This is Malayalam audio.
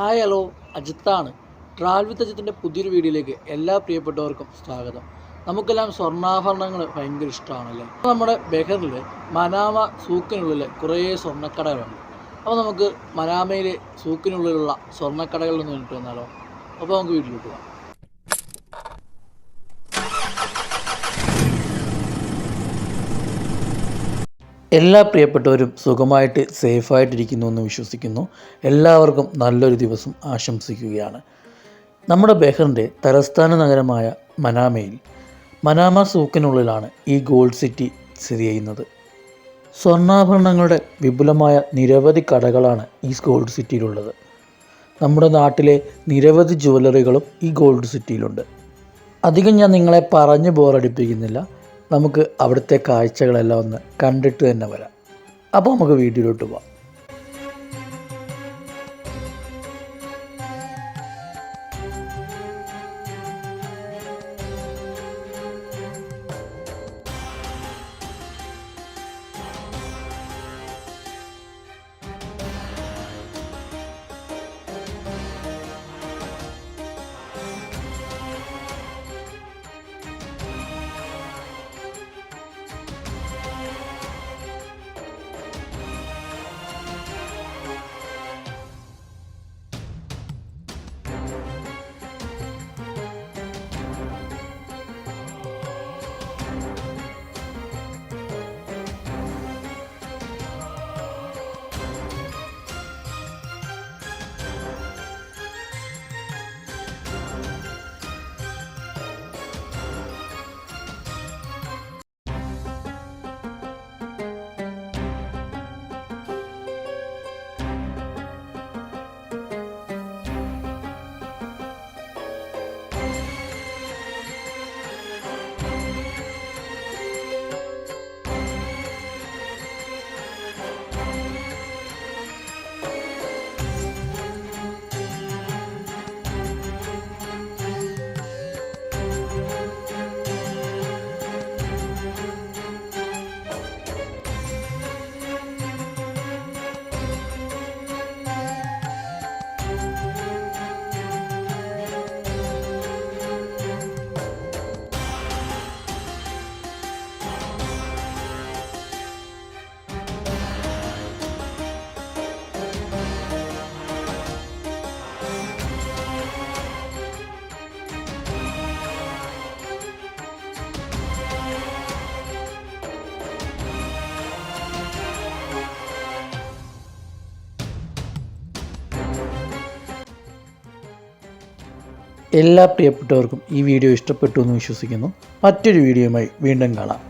ഹായ് ഹലോ അജിത്താണ്. ട്രാവൽ വിത്ത് അജിത്തിന്റെ പുതിയൊരു വീഡിയോയിലേക്ക് എല്ലാ പ്രിയപ്പെട്ടവർക്കും സ്വാഗതം. നമുക്കെല്ലാം സ്വർണാഭരണങ്ങൾ ഭയങ്കര ഇഷ്ടമാണല്ലേ? നമ്മുടെ ബെഹറിൽ മനാമ സൂക്കിനുള്ളിൽ കുറേ സ്വർണക്കടകളുണ്ട്. അപ്പോൾ നമുക്ക് മനാമയിലെ സൂക്കിനുള്ളിലുള്ള സ്വർണക്കടകളിൽ നിന്ന് കണ്ടിട്ട് വന്നാലോ? അപ്പോൾ നമുക്ക് വീട്ടിലോട്ട് പോകാം. എല്ലാ പ്രിയപ്പെട്ടവരും സുഖമായിട്ട് സേഫായിട്ടിരിക്കുന്നു എന്ന് വിശ്വസിക്കുന്നു. എല്ലാവർക്കും നല്ലൊരു ദിവസം ആശംസിക്കുകയാണ്. നമ്മുടെ ബെഹറിന്റെ തലസ്ഥാന നഗരമായ മനാമയിൽ മനാമ സൂക്കിനുള്ളിലാണ് ഈ ഗോൾഡ് സിറ്റി സ്ഥിതി ചെയ്യുന്നത്. സ്വർണാഭരണങ്ങളുടെ വിപുലമായ നിരവധി കടകളാണ് ഈ ഗോൾഡ് സിറ്റിയിലുള്ളത്. നമ്മുടെ നാട്ടിലെ നിരവധി ജ്വല്ലറികളും ഈ ഗോൾഡ് സിറ്റിയിലുണ്ട്. അധികം ഞാൻ നിങ്ങളെ പറഞ്ഞ് ബോറടിപ്പിക്കുന്നില്ല. നമുക്ക് അവിടുത്തെ കാഴ്ചകളെല്ലാം ഒന്ന് കണ്ടിട്ട് തന്നെ വരാം. അപ്പോൾ നമുക്ക് വീഡിയോയിലോട്ട് പോവാം. എല്ലാ പ്രിയപ്പെട്ടവർക്കും ഈ വീഡിയോ ഇഷ്ടപ്പെട്ടു എന്ന് വിശ്വസിക്കുന്നു. മറ്റൊരു വീഡിയോയുമായി വീണ്ടും കാണാം.